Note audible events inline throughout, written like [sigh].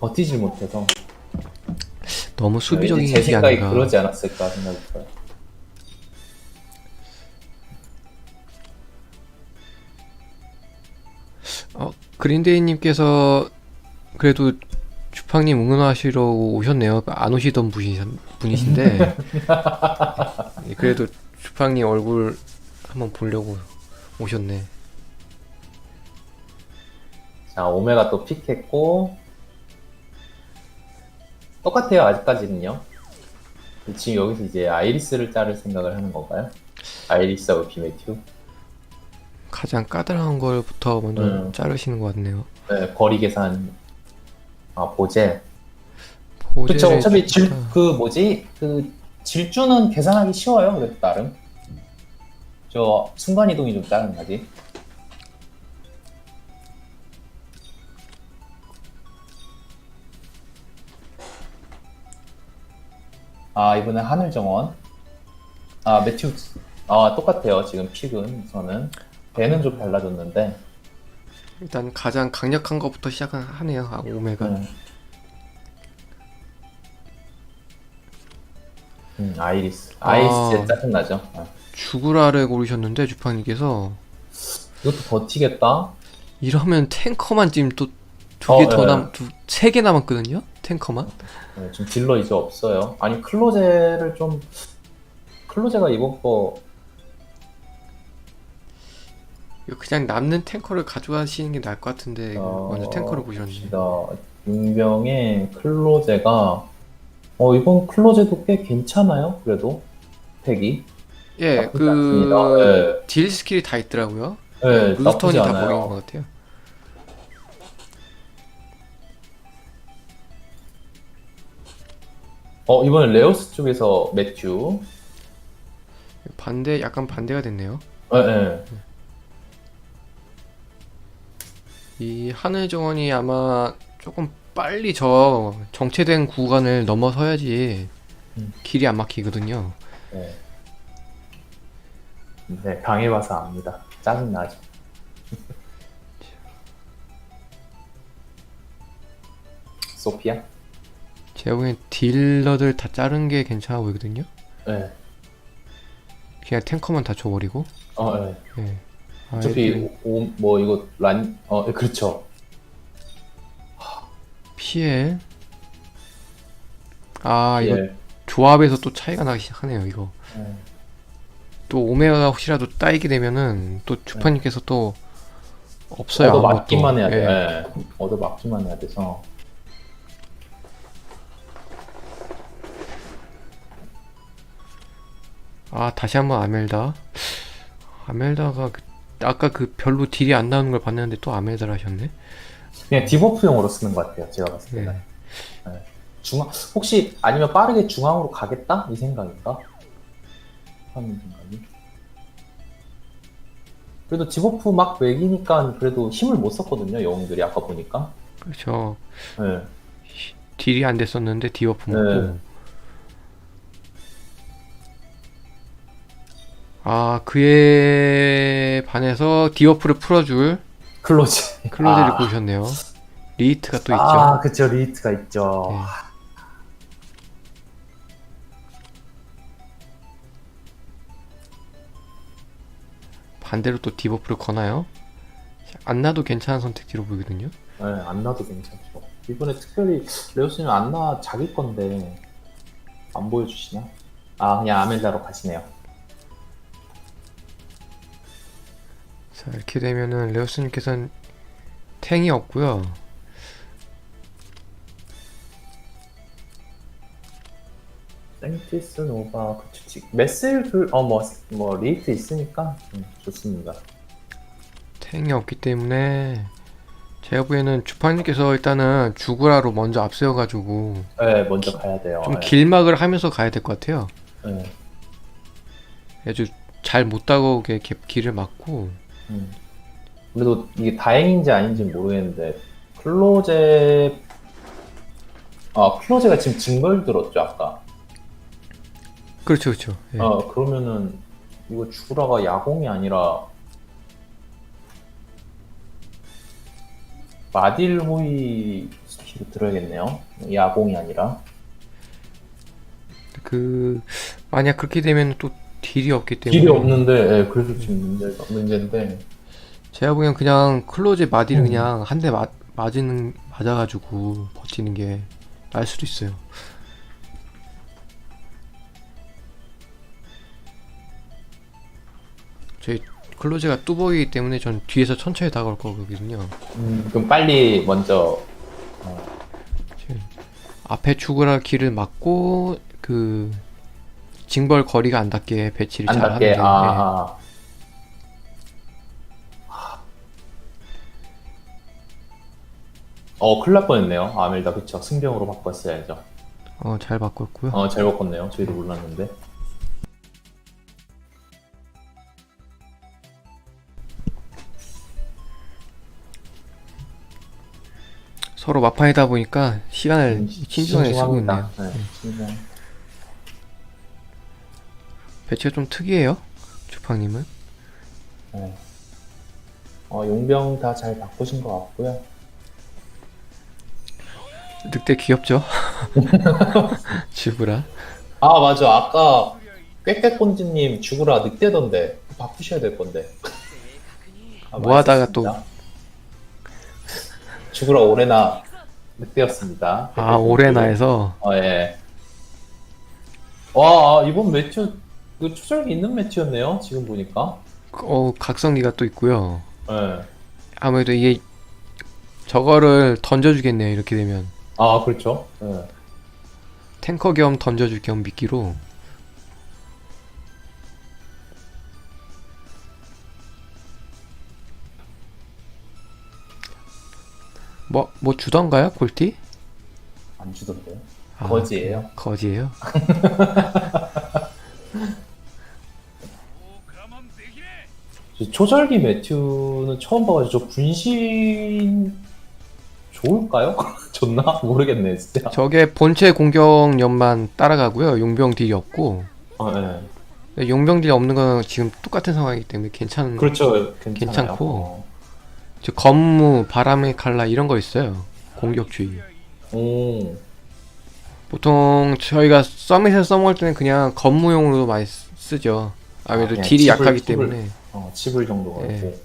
버티질 못해서 너무 수비적인 제 게 생각이 아닌가. 그러지 않았을까 생각이 들어요. 어, 그린데이님께서 그래도 주팡님 응원하시러 오셨네요. 안 오시던 분이, 분이신데 예, [laughs] 그래도 주팡님 얼굴 한번 보려고 오셨네. 자 오메가 또 픽했고 똑같아요 아직까지는요. 지금 여기서 이제 아이리스를 자를 생각을 하는 건가요? 아이리스하고 비메튜? 가장 까다로운 걸부터 먼저 음. 자르시는 것 같네요. 네, 거리 계산. 아 보제. 보제를 그쵸 어차피 질, 진짜- 그 뭐지 그 질주는 계산하기 쉬워요 그래도 나름 저 순간 이동이 좀 짜증나지 아 이번엔 하늘 정원 아 매튜 아 똑같아요 지금 픽은 우선은 배는 좀 달라졌는데 일단 가장 강력한 것부터 시작하네요. 아, 오메가. 음. 음, 아이리스 아이리스 아. 진짜 짜증 나죠 아. 죽으라를 고르셨는데 주팡님께서 이것도 버티겠다. 이러면 탱커만 지금 또 두 어, 개 더 예. 남, 두, 세 개 남았거든요? 탱커만? 네, 지금 딜러 이제 없어요. 아니 클로제를 좀 클로제가 이번 거 이거 그냥 남는 탱커를 가져가시는 게 나을 것 같은데, 이거 어, 먼저 탱커를 보셨네. 봅시다. 용병의 클로제가 어 이번 클로제도 꽤 괜찮아요. 그래도 팩이 예, 나쁘지 그, 않습니다. 딜 스킬이 다 있더라고요. 네, 루스턴이 나쁘지 다 않아요. 것 같아요. 어 이번엔 레오스 쪽에서 매튜. 반대, 약간 반대가 됐네요. 네, 네. 이 하늘 정원이 아마 조금 빨리 저 정체된 구간을 넘어서야지 음. 길이 안 막히거든요. 네. 네, 당해봐서 압니다. 짜증나죠. [laughs] 소피아? 제가 보기엔 딜러들 다 자른 게 괜찮아 보이거든요. 네. 그냥 탱커만 다 줘버리고. 어, 네. 예. 아, 어차피 애들 오, 오- 뭐 이거 란, 어, 예, 그렇죠. 피해. 아 이거 예. 조합에서 또 차이가 나기 시작하네요. 이거 예. 또 오메가가 혹시라도 따이게 되면은 또 주파님께서 또 없어요. 얻어 아무것도. 맞기만 해야 돼. 예. 예. 얻어 맞기만 해야 돼서. 아 다시 한번 아멜다. 아멜다가 그- 아까 그 별로 딜이 안 나오는 걸 봤는데 또 아멜다를 하셨네. 그냥 디버프용으로 쓰는 것 같아요. 제가 봤을 때는. 예. 중앙, 혹시 아니면 빠르게 중앙으로 가겠다? 이 생각인가? 하는 생각이. 그래도 디버프 막 매기니까 그래도 힘을 못 썼거든요. 영웅들이 아까 보니까. 그렇죠. 예. 딜이 안 됐었는데 디어프 먹고. 네. 아 그에 반해서 디어프를 풀어줄 클로즈. 클로즈를 아. 고르셨네요. 리히트가 또 있죠. 아, 그쵸. 리히트가 있죠. 네. 반대로 또 디버프를 거나요? 안 나도 괜찮은 선택지로 보이거든요. 네, 안 나도 괜찮죠. 이번에 특별히 레오스님 안나 자기 건데 안 보여주시나? 아 그냥 아멜다로 가시네요. 자 이렇게 되면은 레오스님께서는 탱이 없고요. 생티스 노바 그쵸 메셀 그어뭐 뭐 리히트 있으니까 음, 좋습니다. 탱이 없기 때문에 제가 보기에는 주파님께서 일단은 죽으라로 먼저 앞세워가지고 네 먼저 가야 돼요. 좀 네. 길막을 하면서 가야 될 것 같아요. 네. 아주 잘못 이렇게 길을 막고 음. 그래도 이게 다행인지 아닌지 는 모르겠는데 클로제 아 클로제가 지금 증걸 들었죠 아까. 그렇죠 그렇죠. 예. 아 그러면은 이거 주라가 야공이 아니라 마딜 호이 키로 들어야겠네요. 야공이 아니라. 그 만약 그렇게 되면 또 딜이 없기 때문에 길이 없는데, 예, 그래서 지금 문제가, 문제인데. 제가 보기엔 그냥 클로즈 마디를 음. 그냥 한 대 맞은 맞아가지고 버티는 게 나을 수도 있어요. 저희 클로즈가 뚜벅이기 때문에 전 뒤에서 천천히 다가올 거거든요. 음, 그럼 빨리 먼저, 앞에 죽으라 길을 막고 그 징벌 거리가 안 닿게 배치를 안 잘 하면 닿게, 되는데 아, 아. 어, 큰일 날 뻔했네요. 아멜다, 그쵸. 승병으로 바꿨어야죠. 어, 잘 바꿨고요. 어, 잘 바꿨네요. 저희도 몰랐는데. 서로 마판이다 보니까 시간을 음, 신중하게 쓰고 있네요. 신중합니다. 네, 신중. 배치가 좀 특이해요. 주팡님은. 네. 어, 용병 다 잘 바꾸신 것 같고요. 늑대 귀엽죠? [laughs] 주브라. 아, 맞아. 아까 꾀꾀꼰지님 죽으라 늑대던데. 바꾸셔야 될 건데. 아, 뭐 하다가 맛있었습니다. 죽으라 오레나 늑대였습니다. 아, 오레나에서 어, 예. 와, 이번 매 치, 그 초절기 있는 매치였네요. 지금 보니까. 어, 각성기가 또 있고요. 예. 아무래도 이게 저거를 던져주겠네요. 이렇게 되면 아, 그렇죠. 예. 탱커 겸 던져줄 겸 미끼로. 뭐, 뭐 주던가요? 골티? 안 주던데요. 아, 거지예요. 거지예요? [laughs] 초절기 매튜는 처음 봐가지고 저 분신 좋을까요? [laughs] 좋나? 모르겠네 진짜. 저게 본체 공격력만 따라가고요. 용병 딜이 없고. 아, 예. 근데 용병 딜이 없는 건 지금 똑같은 상황이기 때문에 괜찮은 그렇죠. 괜찮아요. 괜찮고. 어. 저 건무, 바람의 칼라 이런 거 있어요. 공격 주의. 오. 보통 저희가 서밋에서 써먹을 때는 그냥 건무용으로 많이 쓰- 쓰죠. 아무래도 아, 그냥 딜이 칩을- 약하기 칩을- 때문에. 어, 치불 정도가 예. 있고.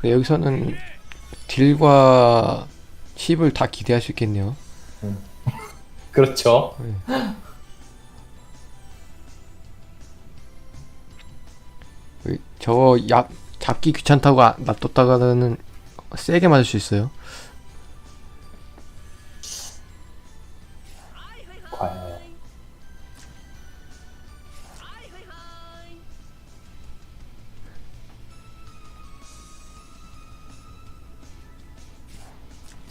근데 여기서는 딜과 칩을 다 기대할 수 있겠네요. [laughs] 그렇죠. 저거 야, 잡기 귀찮다고 아- 놔뒀다가는 세게 맞을 수 있어요.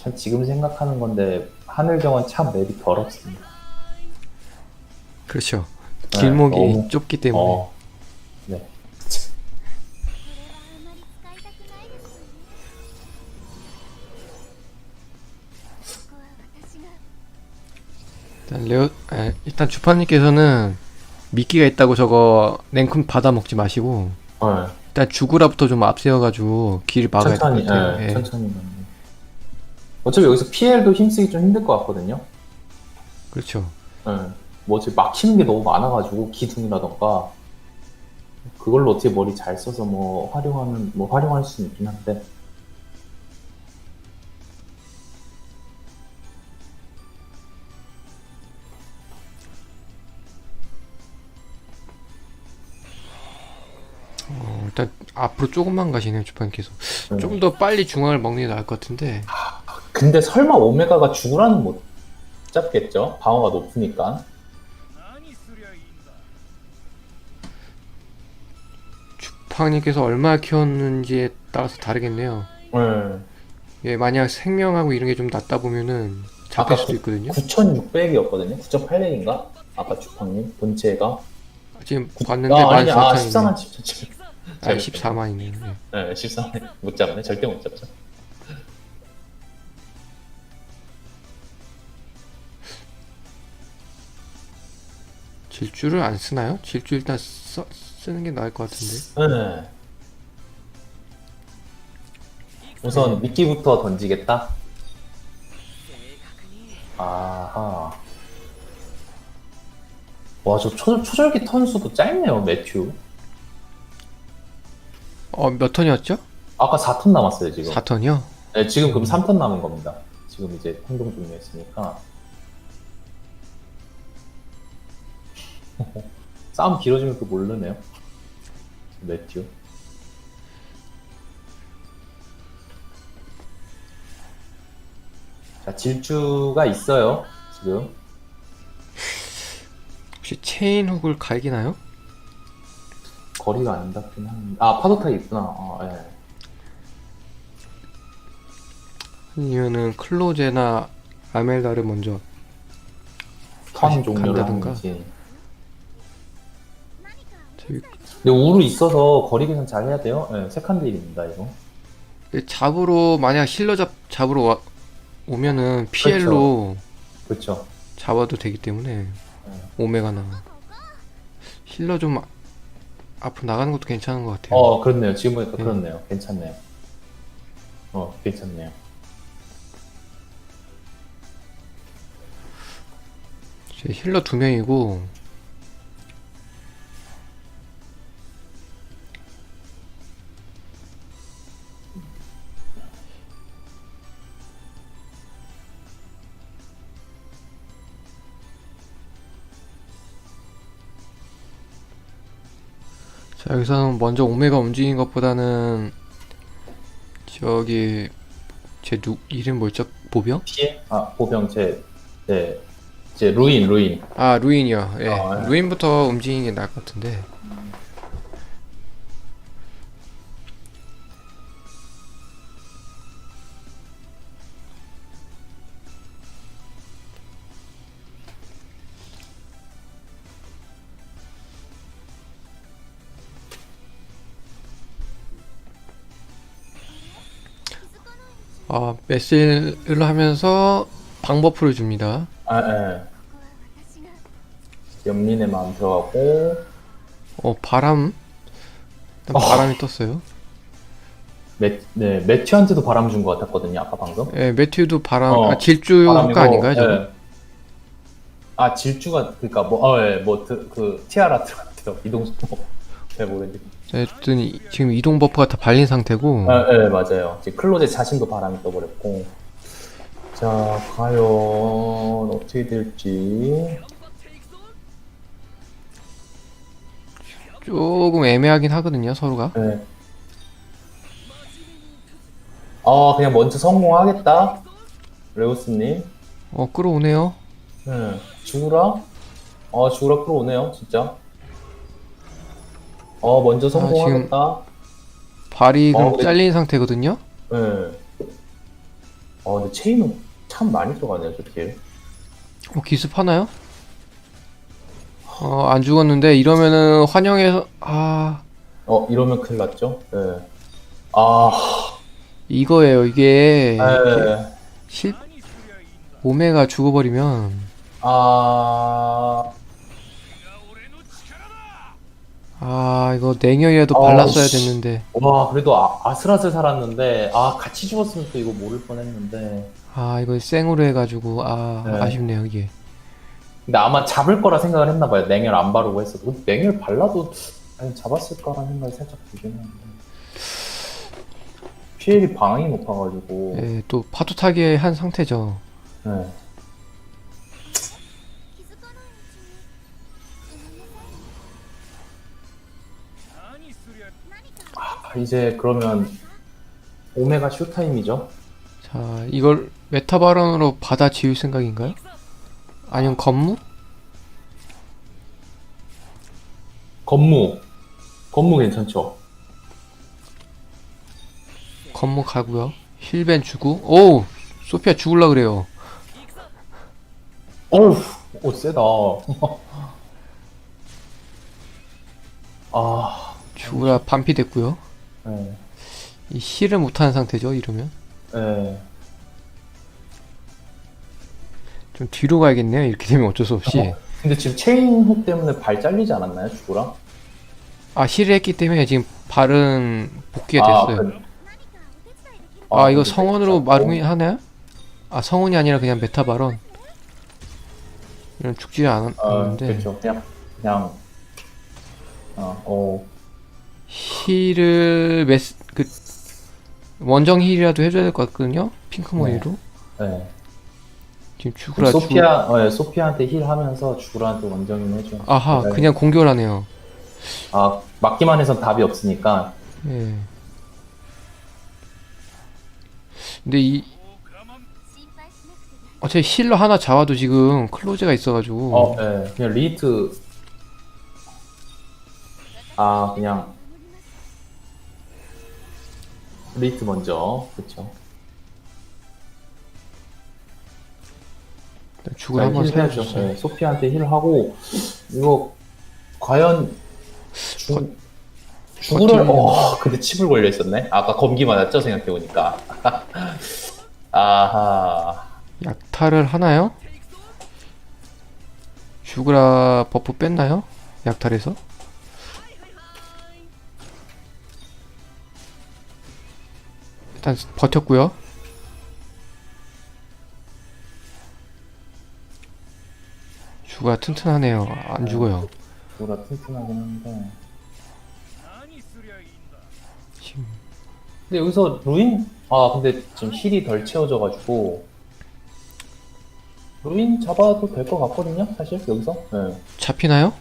참 지금 생각하는 건데 하늘정원 참 맵이 더럽습니다. 그렇죠. 네, 길목이 너무- 좁기 때문에 어. 네. 일단 레오 에, 일단 주파님께서는 미끼가 있다고 저거 냉큼 받아 먹지 마시고 네. 일단 죽으라부터 좀 앞세워가지고 길 막아야 될 천천히, 같아요. 예, 예. 천천히. 어차피 여기서 PL도 힘쓰기 좀 힘들 것 같거든요. 그렇죠. 예. 뭐 어차피 막히는 게 너무 많아가지고 기둥이라던가 그걸로 어떻게 머리 잘 써서 뭐 활용하는 뭐 활용할 수는 있긴 한데 일단 앞으로 조금만 가시네요 주판께서 네. 조금 더 빨리 중앙을 먹는 게 나을 것 같은데 아, 근데 설마 오메가가 죽으라는 못 잡겠죠? 방어가 높으니까 주판님께서 얼마 키웠는지에 따라서 다르겠네요 네. 예 만약 생명하고 이런 게 좀 낮다 보면은 잡힐 수도 있거든요 9600이었거든요? 9800인가? 아까 주판님 본체가 아, 지금 봤는데 아, 아니, 아, 14만 7천 아, 14만이네요. 네. 네, 14만 못 잡네 절대 못 잡죠 질주를 안 쓰나요? 질주 일단 써, 쓰는 게 나을 것 같은데. 네. 우선 미끼부터 던지겠다. 아하. 와, 저 초, 초절기 턴수도 짧네요, 매튜. 어, 몇 턴이었죠? 아까 4턴 남았어요, 지금. 4턴이요? 네, 지금 그럼 3턴 남은 겁니다. 지금 이제 행동 종료했으니까. [laughs] 싸움 길어지면 또 모르네요. 매튜. 자, 질주가 있어요, 지금. 혹시 체인 훅을 갈기나요? 거리가 안 닿긴 한데. 아, 파도타이 있구나. 아, 예. 아니면은 클로제나 아멜다를 먼저 턴 다시 종료를 간다든가. 하는지. 저기 근데 우루 있어서 거리 계산 잘 해야 돼요. 예, 세컨드 일입니다, 이거. 잡으로 만약 힐러 잡 잡으러 와, 오면은 PL로 그렇죠. 잡아도 되기 때문에 오메가나 힐러 좀 아- 앞으로 나가는 것도 괜찮은 것 같아요. 어, 그렇네요. 지금 보니까 네. 그렇네요. 괜찮네요. 어, 괜찮네요. 제 힐러 두 명이고 자 여기서는 먼저 오메가 움직인 것보다는 저기 제 누 이름 뭐였죠? 보병? 피해? 아, 보병 제, 네. 이제 루인, 루인. 아 루인이요. 예. 아, 예. 루인부터 움직이는 게 나을 것 같은데. 어, 메실을 하면서 방버프를 줍니다. 아, 예. 연민의 마음 들어가고 어, 바람. 일단 어. 바람이 떴어요. 매, 네, 매튜한테도 바람 준 것 같았거든요 아까 방금 예, 매튜도 바람, 어, 아, 질주가 아닌가요, 예. 저아 질주가 그니까 뭐 어, 예, 뭐그 티아라 들어갔대요 이동수 잘 모르겠는데. 어쨌든 이- 지금 이동 버프가 다 발린 상태고 아, 예, 맞아요. 이제 클로제 자신도 바람이 떠버렸고. 자, 과연 어떻게 될지. 조금 애매하긴 하거든요, 서로가. 네. 아, 그냥 먼저 성공하겠다. 레오스님. 어 끌어오네요. 네. 죽으라? 어, 죽으라 끌어오네요, 진짜. 어, 먼저 성공하겠다. 발이 어, 그럼 근데- 잘린 상태거든요. 네. 어, 근데 체인은 참 많이 들어가네요, 저 딜. 어 기습 하나요? 어 안 죽었는데 이러면은 환영해서 아 어, 이러면 큰일 났죠? 네. 아, 이거예요. 이게 네. 실 오메가 죽어버리면 아, 아 이거 냉혈이라도 어, 발랐어야 씨. 됐는데 와, 그래도 아, 아슬아슬 살았는데, 아, 같이 죽었으면 또 이거 모를 뻔 했는데. 아 이거 생으로 해가지고 아 네. 아쉽네요 이게. 근데 아마 잡을 거라 생각을 했나 봐요. 냉혈 안 바르고 했어도. 근데 냉혈 발라도 아니, 잡았을까라는 생각이 살짝 들긴 하는데. 피해이 방향이 높아가지고. 예, 또 파도 타기에 한 상태죠. 네. 이제 그러면 오메가 쇼타임이죠. 자 이걸 메타 발언으로 받아 지울 생각인가요? 아니면 건무? 건무. 건무 괜찮죠? 건무 가고요. 힐벤 주고 오 소피아 죽을라 그래요. 어우, 오, 세다. [laughs] 아, 죽으라 반피 됐고요. 예. 이 힐을 못하는 상태죠 이러면 네. 좀 뒤로 가야겠네요 이렇게 되면 어쩔 수 없이 어, 근데 지금 체인 훅 때문에 발 잘리지 않았나요 주구랑? 아 힐을 했기 때문에 지금 발은 복귀가 아, 됐어요 그- 아, 이거 성원으로 마름이 하나요? 아 성원이 아니라 그냥 메타 발언 이런 죽지 않았는데. 아, 그렇죠. 그냥 그냥 어, 어 힐을 메스 그 원정 힐이라도 해줘야 될 것 같거든요. 핑크머리로. 네. 네. 지금 죽으라 소피아, 어, 예, 소피아한테 힐 하면서 주라한테 원정인 해줘. 아하, 네. 그냥 공격하네요. 아, 맞기만 해선 답이 없으니까. 예. 근데 이 어차피 힐러 하나 잡아도 지금 클로즈가 있어가지고. 어, 예. 그냥 리트. 아, 그냥 브레이크 먼저 그쵸 일단 죽을 한번 살려줘. 네, 소피한테 힐 하고 이거 과연 죽, 죽으러 어, 근데 칩을 걸려 있었네 아까 검기 맞았죠 생각해 보니까 [laughs] 아하 약탈을 하나요? 죽으라 버프 뺐나요? 약탈에서? 일단 버텼고요. 주가 튼튼하네요. 안 네, 죽어요. 보다 튼튼하긴 한데. 근데 여기서 루인 아 근데 지금 힐이 덜 채워져가지고 루인 잡아도 될 것 같거든요 사실 여기서 네. 잡히나요?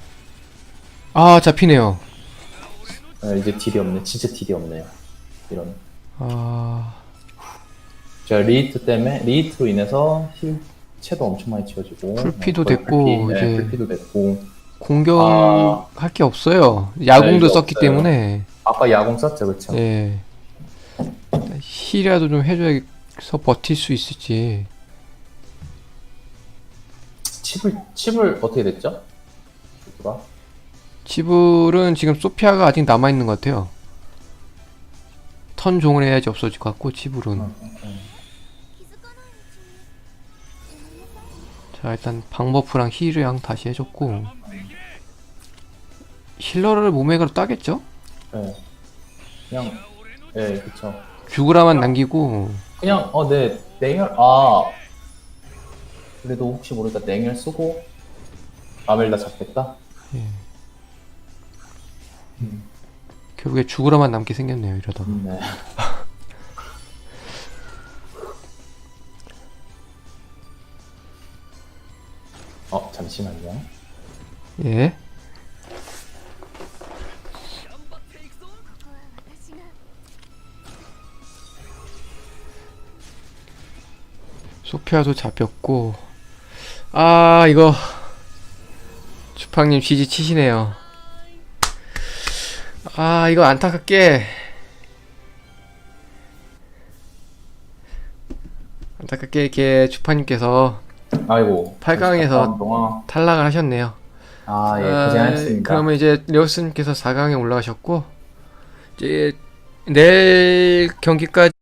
아 잡히네요. 아, 이제 딜이 없네 진짜 딜이 없네요 이런 아 제가 리히트 때문에 리히트로 인해서 힐 채도 엄청 많이 채워지고 풀피도 거의 됐고, 풀피, 네, 이제 풀피도 됐고 공격할 게 없어요. 야공도 네, 이거 썼기 없어요. 때문에 아까 야공 썼죠 그쵸 예. 힐이라도 좀 해줘서 버틸 수 있을지. 칩을 칩을 어떻게 됐죠? 누가? 지불은 지금 소피아가 아직 남아 있는 것 같아요. 턴 종을 해야지 없어질 것 같고 집으론 어, 음, 음. 자 일단 방버프랑 힐이랑 다시 해줬고 힐러를 몸에가로 따겠죠? 네. 그냥 네 그쵸 규그라만 남기고 그냥 어네 냉혈 아 그래도 혹시 모르니까 냉혈 쓰고 아멜다 잡겠다 예. 음. 결국에 죽으러만 남게 생겼네요 이러다가 음, 네. [laughs] 어 잠시만요. 예 소피아도 잡혔고 아 이거 주팡님 지지 치시네요 아 이거 안타깝게. 안타깝게 이렇게 주팡님께서 아이고. 8강에서 동안. 탈락을 하셨네요. 아예 아, 고생하셨습니다. 그러면 이제 레오스님께서 4강에 올라가셨고 이제 내일 경기까지